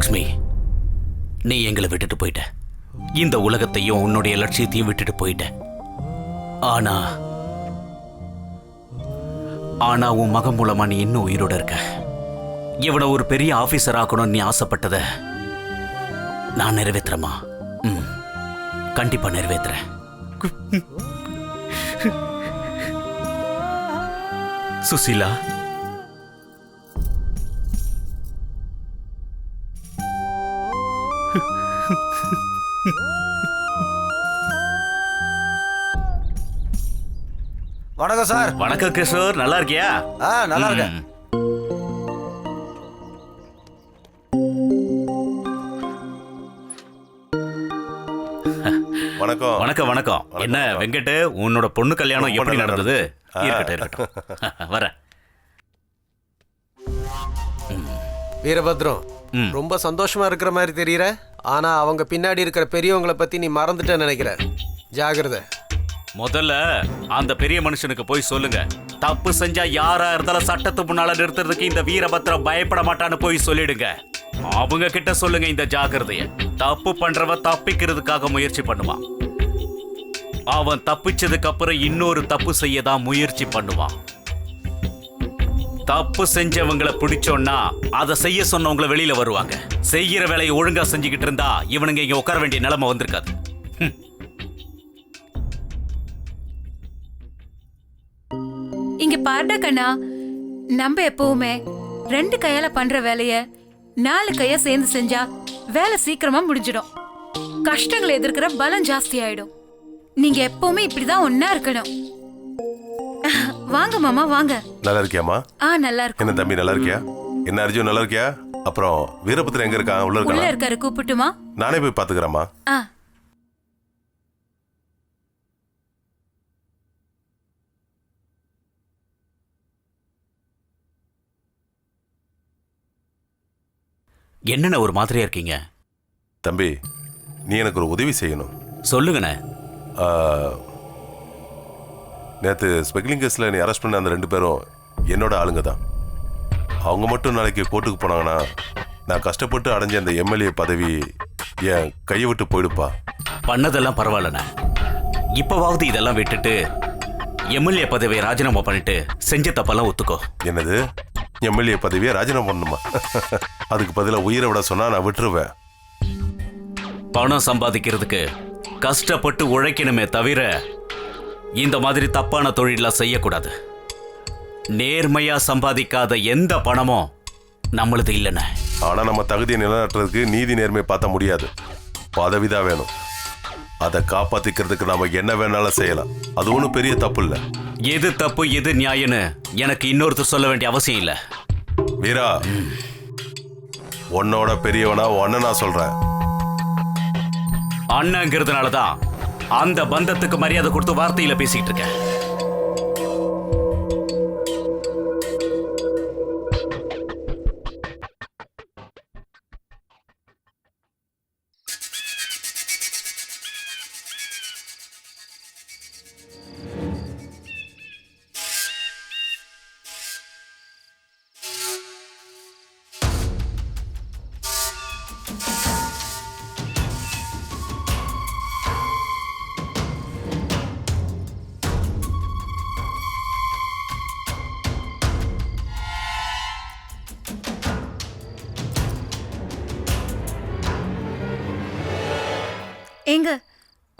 லக்ஷ்மி நீ எங்களை விட்டுட்டு போயிட்ட. இந்த உலகத்தையும் உன்னுடைய லட்சியத்தையும் விட்டுட்டு போயிட்ட. ஆனா ஆனா உன் மகன் மூலமா நீ இன்னும் உயிரோட இருக்க. இவனை ஒரு பெரிய ஆபீசர் ஆக்கணும்னு நீ ஆசைப்பட்டத நான் நிறைவேத்துறேம்மா. ம் கண்டிப்பா நிறைவேத்துறேன். சுசீலா வணக்கம் சார். வணக்கம் கிஷோர். நல்லா இருக்கியா? ஆ நல்லா இருக்கேன். வணக்கம். வணக்கம் வணக்கம். என்ன வெங்கட் உன்னோட பொண்ணு கல்யாணம் எப்படி நடந்தது. இருக்கட்டும் இருக்கட்டும். வரேன். வீரபத்ரம். ரொம்ப சந்தோஷமா இருக்கிற மாதிரி தெரியற? ஆனா அவங்க பின்னாடி இருக்கிற பெரியவங்கள பத்தி நீ மறந்துட்ட நினைக்கிற. ஜாகிரதை. முதல்ல அந்த பெரிய மனுஷனுக்கு போய் சொல்லுங்க. தப்பு செஞ்சா யாரா இருந்தாலும் சட்டத்து முன்னால நிறுத்துறதுக்கு இந்த வீரபத்திரம் பயப்பட மாட்டான்னு போய் சொல்லிடுங்க. அவங்க கிட்ட சொல்லுங்க இந்த ஜாக்கிரதைய தப்பு பண்றவ தப்பிக்கிறதுக்காக முயற்சி பண்ணுவான் அவன் தப்பிச்சதுக்கு அப்புறம் இன்னொரு தப்பு செய்ய தான் முயற்சி பண்ணுவான் தப்பு செஞ்சவங்களை பிடிச்சோன்னா அதை செய்ய சொன்னவங்கள வெளியில வருவாங்க. செய்யற வேலையை ஒழுங்கா செஞ்சுக்கிட்டு இருந்தா இவனுங்க இங்க உட்கார வேண்டிய நிலைமை வந்திருக்காது. இங்க பாருடா கண்ணா நம்ம எப்பவுமே ரெண்டு கையால பண்ற வேலைய நாலு கையா சேர்ந்து செஞ்சா வேலை சீக்கிரமா முடிஞ்சிடும். கஷ்டங்களை எதிர்க்கிற பலம் ஜாஸ்தி ஆயிடும் நீங்க எப்பவுமே இப்படிதான் ஒன்னா இருக்கணும். வாங்க மாமா வாங்க. நல்லா இருக்கியாமா ஆ நல்லா இருக்கும். என்ன தம்பி நல்லா இருக்கியா? என்ன அர்ஜுன் நல்லா இருக்கியா? அப்புறம் வீரபத்திரன் எங்க இருக்கான்? உள்ள உள்ள இருக்கானா இருக்காரு கூப்பிட்டுமா? நானே போய் பாத்துக்கிறேம்மா. ஆ. என்னென்ன ஒரு மாதிரியா இருக்கீங்க? தம்பி நீ எனக்கு ஒரு உதவி செய்யணும். சொல்லுங்கண்ணே. நேத்து ஸ்பெக்லிங் கேஸ்ல நீ அரெஸ்ட் பண்ண அந்த ரெண்டு பேரும் என்னோட ஆளுங்க தான் அவங்க மட்டும் நாளைக்கு கோர்ட்டுக்கு போனாங்கன்னா நான் கஷ்டப்பட்டு அடைஞ்ச அந்த எம்எல்ஏ பதவி என் கையை விட்டு போயிடுப்பா. பண்ணதெல்லாம் பரவாயில்லண்ணே. இப்பவாவது இதெல்லாம் விட்டுட்டு எம்எல்ஏ பதவியை ராஜினாமா பண்ணிட்டு செஞ்ச தப்பெல்லாம் ஒத்துக்கோ. என்னது? எம்எல்ஏ பதவியை ராஜினாமா பண்ணணுமா? அதுக்கு பதிலாக உயிரை விட சொன்னா நான் விட்டுருவேன். பணம் சம்பாதிக்கிறதுக்கு கஷ்டப்பட்டு உழைக்கணுமே தவிர இந்த மாதிரி தப்பான தொழிலாம் செய்யக்கூடாது. நேர்மையா சம்பாதிக்காத எந்த பணமும் நம்மளது இல்லைண்ணே. ஆனா நம்ம தகுதியை நிலைநாட்டுறதுக்கு நீதி நேர்மை பார்த்த முடியாது. பதவி தான் வேணும். அதை காப்பாத்திக்கிறதுக்கு நாம என்ன வேணாலும் செய்யலாம். அது ஒன்றும் பெரிய தப்பு இல்லை. எது தப்பு எது நியாயம்னு எனக்கு இன்னொருத்தர் சொல்ல வேண்டிய அவசியம் இல்லை. வீரா உன்னோட பெரியவனா உன்ன நான் சொல்றேன். அண்ணங்கிறதுனால தான் அந்த பந்தத்துக்கு மரியாதை கொடுத்து வார்த்தையில பேசிட்டு இருக்கேன்.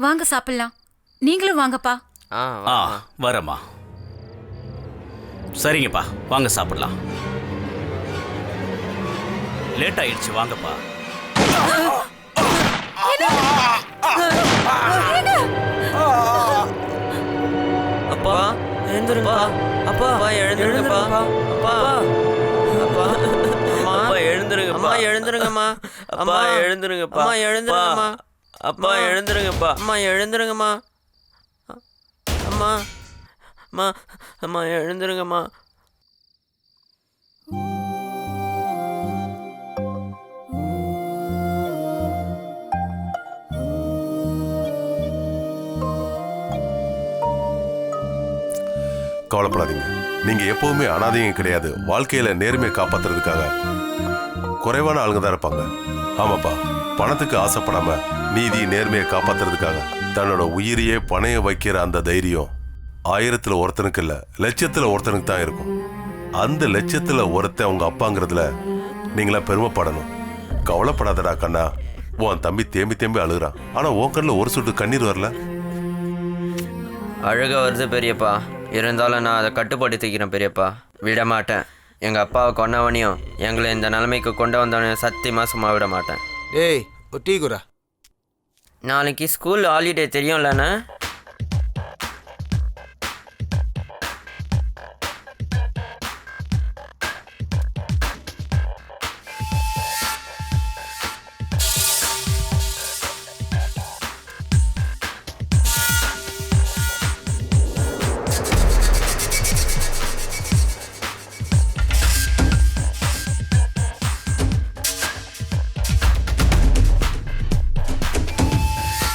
வாங்க சாப்பிடலாம். நீங்களும் வாங்கப்பா. ஆ வரேம்மா. சரிங்கப்பா வாங்க சாப்பிடலாம். லேட் ஆயிடுச்சு வாங்கப்பா. அப்பா எழுந்துருங்கப்பா. அப்பா அப்பா எழுந்துருங்கப்பா. அப்பா. அப்பா. அம்மா அப்பா. எழுந்துருங்கப்பா. அம்மா எழுந்துருங்கம்மா. அம்மா. எழுந்துருங்கப்பா. அம்மா எழுந்துருங்கம்மா. அப்பா எழுந்துருங்கப்பா. அம்மா எழுந்துருங்கம்மா. அம்மா. அம்மா அம்மா எழுந்துருங்கம்மா. கவலைப்படாதீங்க. நீங்க எப்பவுமே அனாதையும் கிடையாது. வாழ்க்கையில நேர்மையை காப்பாத்துறதுக்காக. குறைவான ஆளுங்க தான் இருப்பாங்க. ஆமாப்பா பணத்துக்கு ஆசைப்படாம நீதி நேர்மையை காப்பாத்துறதுக்காக தன்னோட உயிரையே பணைய வைக்கிற அந்த தைரியம் ஆயிரத்துல ஒருத்தனுக்கு இல்ல லட்சத்துல ஒருத்தனுக்கு தான் இருக்கும். அந்த லட்சத்துல ஒருத்தன் உங்க அப்பாங்கிறதுல நீங்களா பெருமைப்படணும். கவலைப்படாதடா கண்ணா உன் தம்பி தேம்பி தேம்பி அழுகுறான். ஆனா உன் கண்ணில் ஒரு சொட்டு கண்ணீர் வரல. அழுக வருது பெரியப்பா. இருந்தாலும் நான் அதை கட்டுப்படுத்திக்கிறேன் பெரியப்பா. விட மாட்டேன் எங்கள் அப்பாவை கொன்னவனையும் எங்களை இந்த நிலைமைக்கு கொண்டு வந்தவனையும் சத்தியமாக சும்மா விட மாட்டேன். டேய் ஒரு டீ குரா நாளைக்கு ஸ்கூல் ஹாலிடே தெரியும்லண்ணே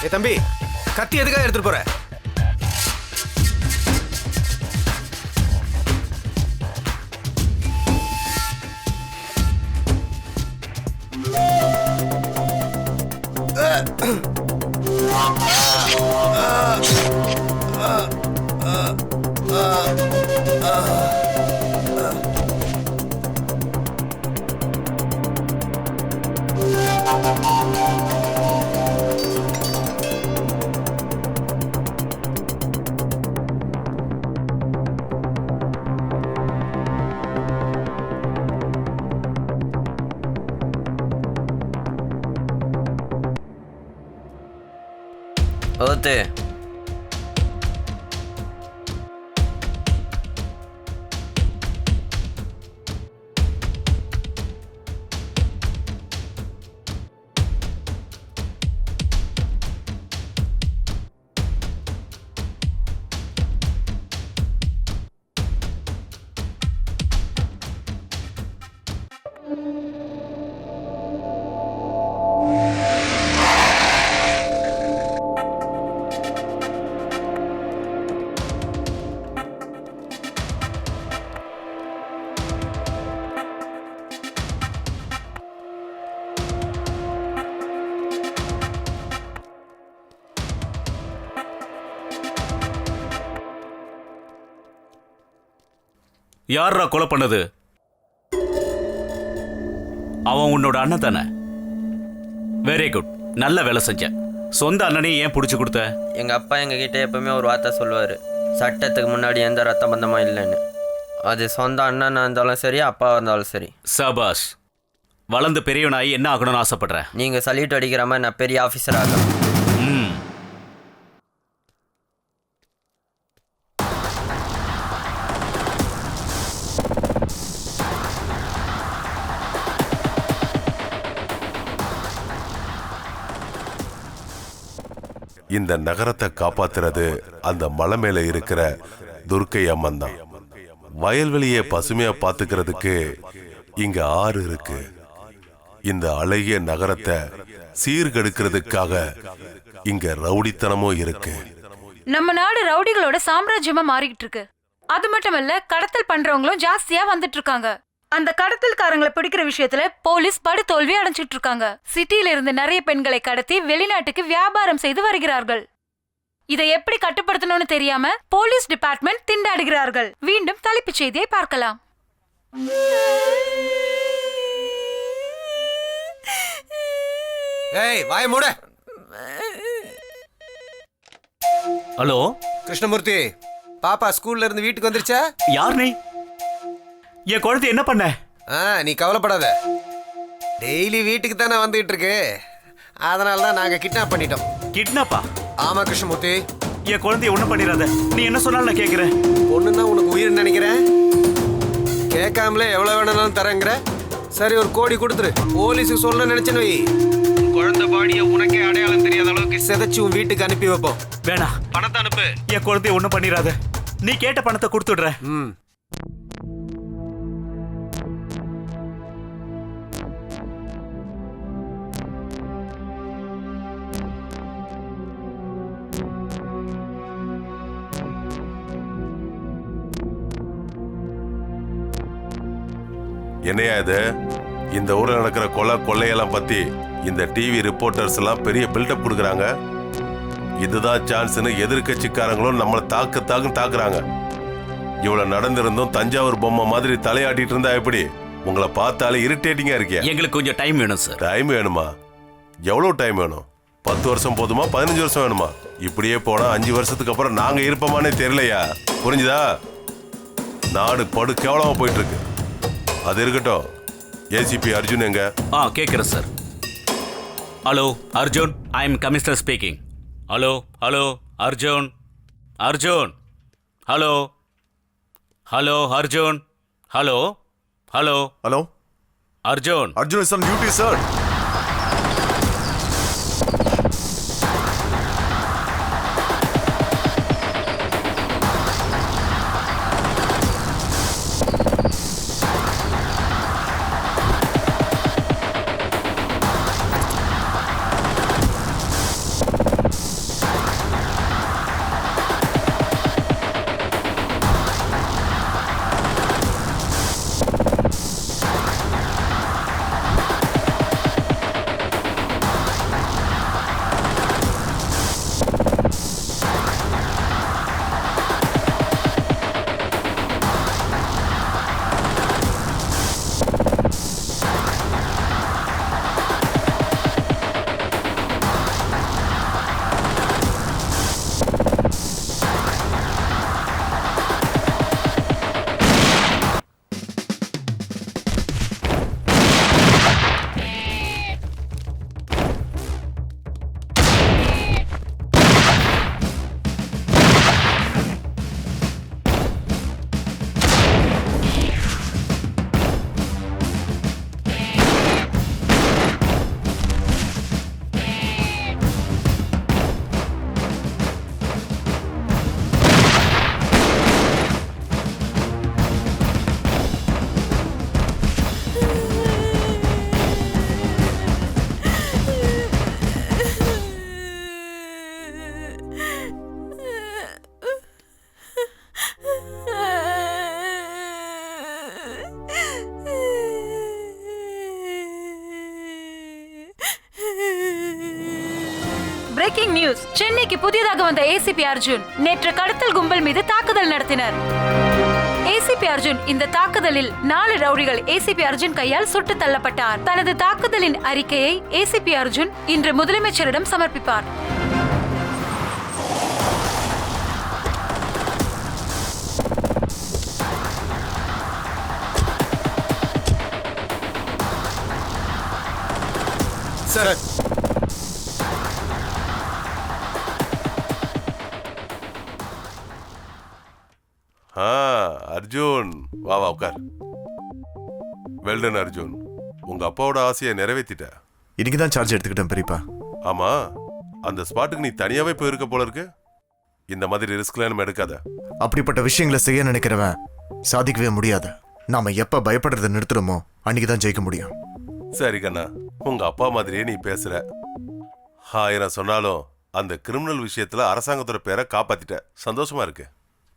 ஏ தம்பி கத்தி எதுக்காக எடுத்துட்டு போற? யார்ரா கொலை பண்ணது? அவன் உன்னோட அண்ணன் தானே? வெரி குட் நல்ல வேலை செஞ்ச. சொந்த அண்ணனையும் ஏன் பிடிச்சி கொடுத்த? எங்கள் அப்பா எங்ககிட்ட எப்பவுமே ஒரு வார்த்தை சொல்லுவார். சட்டத்துக்கு முன்னாடி எந்த ரத்த பந்தமும் இல்லைன்னு. அது சொந்த அண்ணனா இருந்தாலும் சரி அப்பாவாக இருந்தாலும் சரி. சபாஸ் வளர்ந்து பெரியவனாகி என்ன ஆகணும்னு ஆசைப்படுற? நீங்கள் சல்யூட் அடிக்கிற மாதிரி நான் பெரிய ஆஃபீஸர் ஆகணும். இந்த நகரத்தை காப்பாத்துறது அந்த மலை மேல இருக்கிற துர்க்கை அம்மன் தான். வயல்வெளியை பசுமையா பாத்துக்கிறதுக்கு இங்க ஆறு இருக்கு. இந்த அழகிய நகரத்தை சீர்கெடுக்கிறதுக்காக இங்க ரவுடித்தனமும் இருக்கு. நம்ம நாடு ரவுடிகளோட சாம்ராஜ்யமா மாறிக்கிட்டு இருக்கு. அது மட்டும் இல்ல கடத்தல் பண்றவங்களும் ஜாஸ்தியா வந்துட்டு இருக்காங்க. அந்த கடத்தல்காரங்களை பிடிக்கிற விஷயத்துல போலீஸ் படு தோல்வி அடைஞ்சிட்டு இருக்காங்க சிட்டியில இருந்து நிறைய பெண்களை கடத்தி வெளிநாட்டுக்கு வியாபாரம் செய்து வருகிறார்கள். இதை எப்படி கட்டுப்படுத்தணும்னு தெரியாம போலீஸ் டிபார்ட்மெண்ட் திண்டாடுகிறார்கள். மீண்டும் தலைப்புச் செய்தியை பார்க்கலாம். ஏய் வாய மூட. ஹலோ? கிருஷ்ணமூர்த்தி பாப்பா ஸ்கூல்ல இருந்து வீட்டுக்கு வந்துருச்சா? யார் நீ? என் குழந்தை என்ன பண்ண? ஆ நீ கவலைப்படாத. டெய்லி வீட்டுக்கு தானே வந்துகிட்டு இருக்கு அதனால தான் நாங்கள் கிட்னாப் பண்ணிட்டோம் கிட்னாப்பா ஆமா கிருஷ்ணமூர்த்தி. என் குழந்தைய ஒண்ணும் பண்ணிடாத. நீ என்ன சொன்னாலும் நான் கேட்கிறேன் பொண்ணுன்னா உனக்கு உயிர் நினைக்கிறேன்? கேட்காமலே எவ்வளோ வேணாலும் தரேங்கிற. சரி ஒரு கோடி கொடுத்துரு. போலீஸுக்கு சொல்ல நினைச்சேன்னு வை. உன் குழந்தை பாடிய உனக்கே அடையாளம் தெரியாத அளவுக்கு சிதைச்சு உன் வீட்டுக்கு அனுப்பி வைப்போம். வேணாம். பணத்தை அனுப்பு. என் குழந்தைய ஒண்ணும் பண்ணிடாத. நீ கேட்ட பணத்தை கொடுத்துடுறேன். ம். என்னையா இது? இந்த ஊர்ல நடக்கிற கொலை கொள்ளையெல்லாம் பத்தி இந்த டிவி ரிப்போர்ட்டர்ஸ் எல்லாம் பெரிய பில்டப் கொடுக்குறாங்க. இதுதான் சான்ஸ்னு எதிர்க்கட்சிக்காரங்களும் நம்மளை தாக்கு தாக்குன்னு தாக்குறாங்க. இவ்வளவு நடந்திருந்தும் தஞ்சாவூர் பொம்மை மாதிரி தலையாட்டிட்டு இருந்தா எப்படி? உங்களை பார்த்தாலே இரிட்டேட்டிங்கா இருக்கே. எங்களுக்கு கொஞ்சம் டைம் வேணும் சார் டைம் வேணுமா? எவ்வளவு டைம் வேணும்? பத்து வருஷம் போதுமா பதினஞ்சு வருஷம் வேணுமா? இப்படியே போனா அஞ்சு வருஷத்துக்கு அப்புறம் நாங்க இருப்போமானே தெரியலையா? புரிஞ்சுதா? நாடு படு கேவலமா போயிட்டு இருக்கு. அது இருக்கட்டும். ஏசிபி அர்ஜுன் எங்க? ஆ கேட்குறேன் sir. Hello Arjun. I am commissioner speaking hello hello Arjun. Arjun. Hello. Hello Arjun. Hello. Hello. Hello. Arjun. Arjun is on duty sir breaking news சென்னைக்கு புதியதாக வந்த ஏசிபி அர்ஜுன். நேற்று கடத்தல் கும்பல் மீது தாக்குதல் நடத்தினர். ஏசிபி அர்ஜுன் இந்த தாக்குதலில் நாலு ரவுடிகள் ஏசிபி அர்ஜுன் கையால் சுட்டு தள்ளப்பட்டார். தனது தாக்குதலின் அறிக்கையை ஏசிபி அர்ஜுன் இன்று முதலமைச்சரிடம் சமர்ப்பிப்பார். சார் அர்ஜுன் வா வா உட்கார். வெல்டன் அர்ஜுன் உங்க அப்பாவோட ஆசையை நிறைவேத்திட்ட. இன்னைக்கு தான் சார்ஜ் எடுத்துக்கிட்டேன் பெரியப்பா. ஆமா அந்த ஸ்பாட்டுக்கு நீ தனியாவே போயிருக்க போல இருக்கு. இந்த மாதிரி ரிஸ்க்லாம் நம்ம எடுக்காத. அப்படிப்பட்ட விஷயங்களை செய்ய நினைக்கிறவன் சாதிக்கவே முடியாது. நாம எப்ப பயப்படுறதை நிறுத்துறோமோ அன்னைக்கு தான் ஜெயிக்க முடியும். சரி கண்ணா உங்க அப்பா மாதிரியே நீ பேசுற. ஆயிரம் சொன்னாலும் அந்த கிரிமினல் விஷயத்துல அரசாங்கத்தோட பேரை காப்பாத்திட்ட. சந்தோஷமா இருக்கு.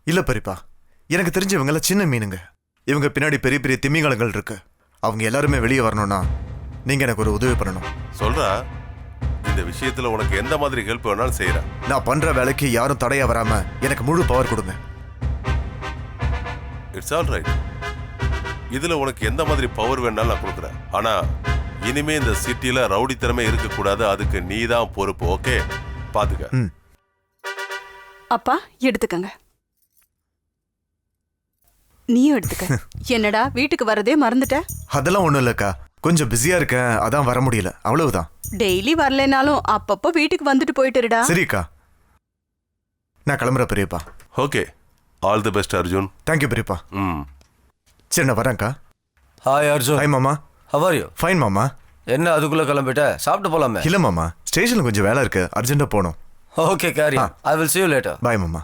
இல்ல பெரியப்பா எனக்கு தெரிஞ்சவங்கள சின்ன மீனுங்க. இவங்க பின்னாடி பெரிய பெரிய திமிங்கலங்கள் இருக்கு. அவங்க எல்லாருமே வெளியே வரணும்னா நீங்க எனக்கு ஒரு உதவி பண்ணணும். சொல்றா இந்த விஷயத்துல உனக்கு எந்த மாதிரி ஹெல்ப் வேணாலும் செய்யறேன் நான் பண்ற வேலைக்கு யாரும் தடையா வராம எனக்கு முழு பவர் கொடுங்க. இட்ஸ் ஆல் ரைட் இதுல உனக்கு எந்த மாதிரி பவர் வேணாலும் நான் கொடுக்குறேன். ஆனா இனிமே இந்த சிட்டில ரவுடித்தனமே இருக்கக்கூடாது. அதுக்கு நீ தான் பொறுப்பு ஓகே பாத்துக்க. அப்பா எடுத்துக்கங்க. நீயும் எடுத்துக்க. என்னடா வீட்டுக்கு வரதே மறந்துட்ட? அதெல்லாம் ஒண்ணும் இல்லக்கா. கொஞ்சம் பிஸியா இருக்கேன். அதான் வர முடியல. அவ்வளவுதான். டெய்லி வரலைனாலும் அப்பப்போ வீட்டுக்கு வந்துட்டு போயிட்டுருடா. சரிக்கா. நான் கிளம்புறேன் பெரியப்பா. Okay all the best Arjun thank you பெரியப்பா. ம். சரி நான் வரேன்க்கா. ஹாய் அர்ஜுன் ஹாய் மாமா. ஹவ் ஆர் யூ ஃபைன் மாமா. என்ன அதுக்குள்ள கிளம்பிட்ட? சாப்பிட்டு போலாமே. இல்ல மாமா. ஸ்டேஷன்ல கொஞ்சம் வேலை இருக்கு. அர்ஜென்ட்டா போகணும். Okay carry ah. I will see you later. Bye மாமா.